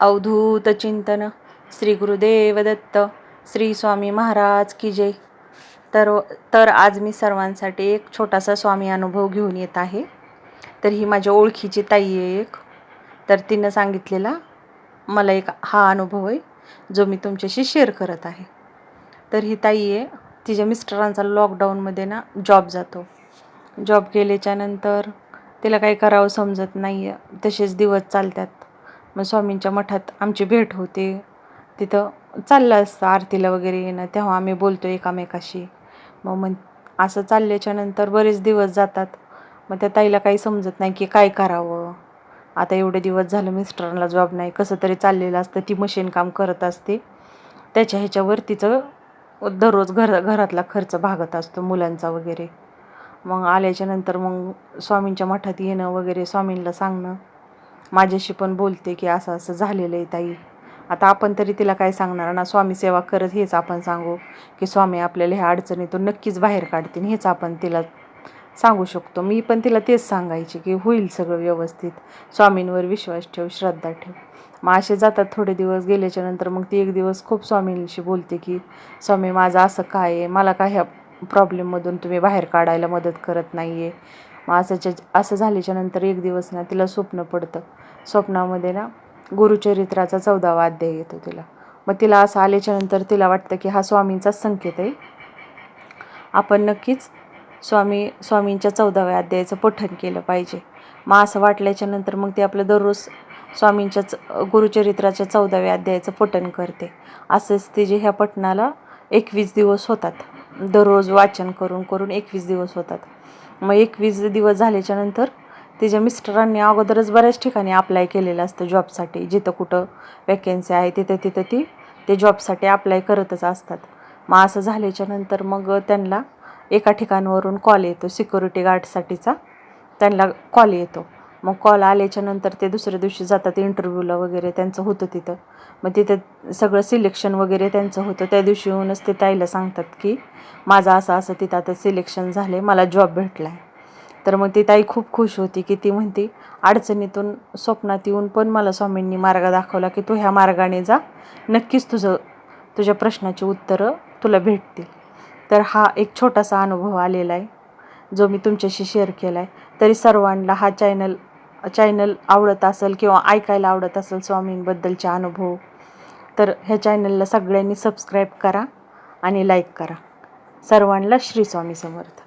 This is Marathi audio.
अवधूत चिंतन. श्री गुरुदेव दत्त श्री स्वामी महाराज की जय. तर तर आज मी सर्वांसाठी एक छोटासा स्वामी अनुभव घेऊन येत आहे. तर ही माझ्या ओळखीची ताई आहे एक. तर तिनं सांगितलेला मला एक हा अनुभव आहे जो मी तुमच्याशी शेअर करत आहे. तर ही ताई आहे तिच्या मिस्टरांचा लॉकडाऊनमध्ये ना जॉब जातो. जॉब केल्याच्यानंतर तिला काही करावं समजत नाही आहे तसेच दिवस चालतात. मग स्वामींच्या मठात आमची भेट होते. तिथं चाललं असतं आरतीला वगैरे येणं. तेव्हा आम्ही बोलतो एकामेकाशी. मग मग असं चालल्याच्यानंतर बरेच दिवस जातात. मग त्या ताईला काही समजत नाही की काय करावं. आता एवढे दिवस झालं मिस्टरांना जॉब नाही. कसं तरी चाललेलं असतं. ती मशीन काम करत असते. त्याच्या ह्याच्यावर तिचं दररोज घर घरातला खर्च भागत असतो मुलांचा वगैरे. मग आल्याच्यानंतर मग स्वामींच्या मठात येणं वगैरे स्वामींना सांगणं. माझ्याशी पण बोलते की असं असं झालेलं आहे ताई. आता आपण तरी तिला काय सांगणार ना? स्वामी सेवा करत हेच आपण सांगू की स्वामी आपल्याला ह्या अडचणीतून नक्कीच बाहेर काढतील. हेच आपण तिला सांगू शकतो. मी पण तिला तेच सांगायचे की होईल सगळं व्यवस्थित. स्वामींवर विश्वास ठेव श्रद्धा ठेव. मग असे जातात थोडे दिवस गेल्याच्यानंतर मग ती एक दिवस खूप स्वामींशी बोलते की स्वामी माझं असं काय आहे? मला काय ह्या प्रॉब्लेममधून तुम्ही बाहेर काढायला मदत करत नाही आहे मग असंच्या असं झाल्याच्यानंतर एक दिवस ना तिला स्वप्न पडतं. स्वप्नामध्ये ना गुरुचरित्राचा चौदावा अध्याय येतो तिला. मग तिला असं आल्याच्यानंतर तिला वाटतं की हा स्वामींचाच संकेत आहे. आपण नक्कीच स्वामी स्वामींच्या चौदाव्या अध्यायाचं पठण केलं पाहिजे. मग असं वाटल्याच्यानंतर मग ती आपलं दररोज स्वामींच्याच गुरुचरित्राच्या चौदाव्या अध्यायाचं पठण करते. असंच तिचे ह्या पठणाला एकवीस दिवस होतात. दररोज वाचन करून करून एकवीस दिवस होतात. मग एकवीस दिवस झाल्याच्यानंतर तिच्या मिस्टरांनी अगोदरच बऱ्याच ठिकाणी अप्लाय केलेलं असतं जॉबसाठी जिथं कुठं वॅकेन्सी आहे तिथं तिथं ती ते जॉबसाठी अप्लाय करतच असतात. मग असं झाल्याच्यानंतर मग त्यांना एका ठिकाणावरून कॉल येतो. सिक्युरिटी गार्डसाठीचा त्यांना कॉल येतो. मग कॉल आल्याच्यानंतर ते दुसऱ्या दिवशी जातात इंटरव्ह्यूला वगैरे त्यांचं होतं तिथं. मग तिथं सगळं सिलेक्शन वगैरे त्यांचं होतं. त्या दिवशी येऊनच ते ताईला सांगतात की माझं असं असं तिथं आता सिलेक्शन झालं मला जॉब भेटला आहे तर मग ती ताई खूप खुश होती की ती म्हणते अडचणीतून स्वप्नात येऊन पण मला स्वामींनी मार्ग दाखवला की तू ह्या मार्गाने जा. नक्कीच तुझं तुझ्या प्रश्नाची उत्तरं तुला भेटतील. तर हा एक छोटासा अनुभव आलेला आहे जो मी तुमच्याशी शेअर केला आहे तरी सर्वांना हा चॅनल चॅनल आवडत असेल किंवा ऐकायला आवडत असेल स्वामींबद्दलचे अनुभव तर ह्या चॅनलला सगळ्यांनी सबस्क्राईब करा आणि लाईक करा. सर्वांना श्री स्वामी समर्थ.